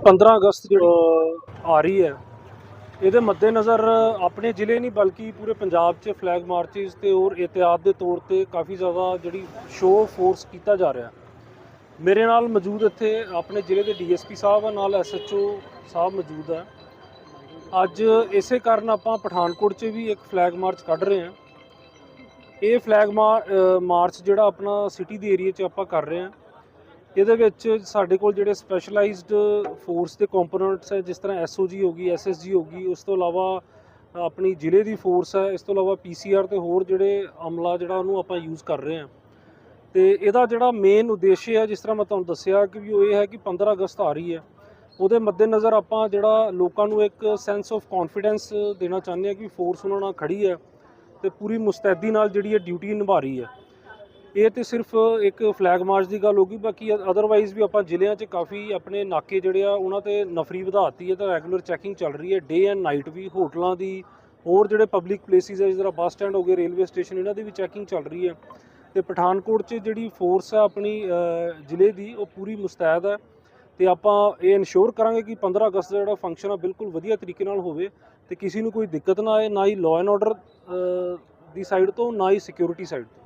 15 ਅਗਸਤ ਆ ਰਹੀ ਹੈ, ਇਹਦੇ ਮੱਦੇਨਜ਼ਰ ਆਪਣੇ ਜ਼ਿਲ੍ਹੇ ਨਹੀਂ, ਬਲਕਿ ਪੂਰੇ ਪੰਜਾਬ 'ਚ ਫਲੈਗ ਮਾਰਚਸ ਤੇ ਹੋਰ ਇਤਿਆਦ ਦੇ ਤੌਰ ਤੇ ਕਾਫੀ ਜ਼ਿਆਦਾ ਜਿਹੜੀ ਸ਼ੋਅ ਫੋਰਸ ਕੀਤਾ ਜਾ ਰਿਹਾ। ਮੇਰੇ ਨਾਲ ਮੌਜੂਦ ਇੱਥੇ ਆਪਣੇ ਜ਼ਿਲ੍ਹੇ ਦੇ ਡੀਐਸਪੀ ਸਾਹਿਬ ਆ, ਨਾਲ ਐਸਐਚਓ ਸਾਹਿਬ ਮੌਜੂਦ ਹੈ ਅੱਜ ਇਸੇ ਕਾਰਨ ਆਪਾਂ ਪਠਾਨਕੋਟ 'ਚ ਵੀ ਇੱਕ ਫਲੈਗ ਮਾਰਚ ਕੱਢ ਰਹੇ ਹਾਂ। ਇਹ ਫਲੈਗ ਮਾਰਚ ਜਿਹੜਾ ਆਪਣਾ ਸਿਟੀ ਦੇ ਏਰੀਆ 'ਚ ਆਪਾਂ ਕਰ ਰਹੇ ਹਾਂ। ਇਹਦੇ ਵਿੱਚ ਸਾਡੇ ਕੋਲ ਜਿਹੜੇ ਸਪੈਸ਼ਲਾਈਜ਼ਡ ਫੋਰਸ ਦੇ ਕੰਪੋਨੈਂਟਸ ਹੈ, ਜਿਸ ਤਰ੍ਹਾਂ ਐਸਓਜੀ ਹੋ ਗਈ ਐਸਐਸਜੀ ਹੋ ਗਈ, ਉਸ ਤੋਂ ਇਲਾਵਾ ਆਪਣੀ ਜ਼ਿਲ੍ਹੇ ਦੀ ਫੋਰਸ ਹੈ, ਇਸ ਤੋਂ ਇਲਾਵਾ ਪੀਸੀਆਰ ਤੇ ਹੋਰ ਜਿਹੜੇ ਅਮਲਾ ਜਿਹੜਾ ਉਹਨੂੰ ਆਪਾਂ ਯੂਜ਼ ਕਰ ਰਹੇ ਹਾਂ। ਤੇ ਇਹਦਾ ਜਿਹੜਾ ਮੇਨ ਉਦੇਸ਼ ਹੈ, ਜਿਸ ਤਰ੍ਹਾਂ ਮੈਂ ਤੁਹਾਨੂੰ ਦੱਸਿਆ ਕਿ ਵੀ ਉਹ ਇਹ ਹੈ ਕਿ 15 ਅਗਸਤ ਆ ਰਹੀ ਹੈ। ਉਹਦੇ ਮੱਦੇਨਜ਼ਰ ਆਪਾਂ ਜਿਹੜਾ ਲੋਕਾਂ ਨੂੰ ਇੱਕ ਸੈਂਸ ਆਫ ਕੌਨਫੀਡੈਂਸ ਦੇਣਾ ਚਾਹੁੰਦੇ ਹਾਂ ਕਿ ਫੋਰਸ ਉਹਨਾਂ ਨਾਲ ਖੜੀ ਹੈ ਤੇ ਪੂਰੀ ਮੁਸਤੈਦੀ ਨਾਲ ਜਿਹੜੀ ਇਹ ਡਿਊਟੀ ਨਿਭਾ ਰਹੀ ਹੈ। ਇਹ ਤੇ ਸਿਰਫ ਇੱਕ ਫਲੈਗ ਮਾਰਚ ਦੀ ਗੱਲ ਹੋਗੀ ਬਾਕੀ ਅਦਰਵਾਈਜ਼ ਵੀ ਆਪਾਂ ਜ਼ਿਲ੍ਹਿਆਂ 'ਚ ਕਾਫੀ ਆਪਣੇ ਨਾਕੇ ਜਿਹੜੇ ਆ, ਉਹਨਾਂ ਤੇ ਨਫਰੀ ਵਧਾਤੀ ਹੈ, ਤਾਂ ਰੈਗੂਲਰ ਚੈਕਿੰਗ ਚੱਲ ਰਹੀ ਹੈ। ਡੇ ਐਂਡ ਨਾਈਟ ਵੀ ਹੋਟਲਾਂ ਦੀ ਹੋਰ ਜਿਹੜੇ ਪਬਲਿਕ ਪਲੇਸਿਸ ਹੈ ਜਿਸ ਤਰ੍ਹਾਂ ਬੱਸ ਸਟੈਂਡ ਹੋ ਗਏ, ਰੇਲਵੇ ਸਟੇਸ਼ਨ, ਇਹਨਾਂ ਦੀ ਵੀ ਚੈਕਿੰਗ ਚੱਲ ਰਹੀ ਹੈ। ਤੇ ਪਠਾਨਕੋਟ 'ਚ ਜਿਹੜੀ ਫੋਰਸ ਹੈ ਆਪਣੀ ਜ਼ਿਲ੍ਹੇ ਦੀ, ਉਹ ਪੂਰੀ ਮੁਸਤੈਦ ਹੈ। ਤੇ ਆਪਾਂ ਇਹ ਇਨਸ਼ੋਰ ਕਰਾਂਗੇ ਕਿ 15 ਅਗਸਤ ਦਾ ਜਿਹੜਾ ਫੰਕਸ਼ਨ ਆ, ਬਿਲਕੁਲ ਵਧੀਆ ਤਰੀਕੇ ਨਾਲ ਹੋਵੇ ਤੇ ਕਿਸੇ ਨੂੰ ਕੋਈ ਦਿੱਕਤ ਨਾ ਆਏ, ਨਾ ਹੀ ਲਾਅ ਐਂਡ ਆਰਡਰ ਦੀ ਸਾਈਡ ਤੋਂ, ਨਾ ਹੀ ਸਿਕਿਉਰਿਟੀ ਸਾਈਡ ਤੋਂ।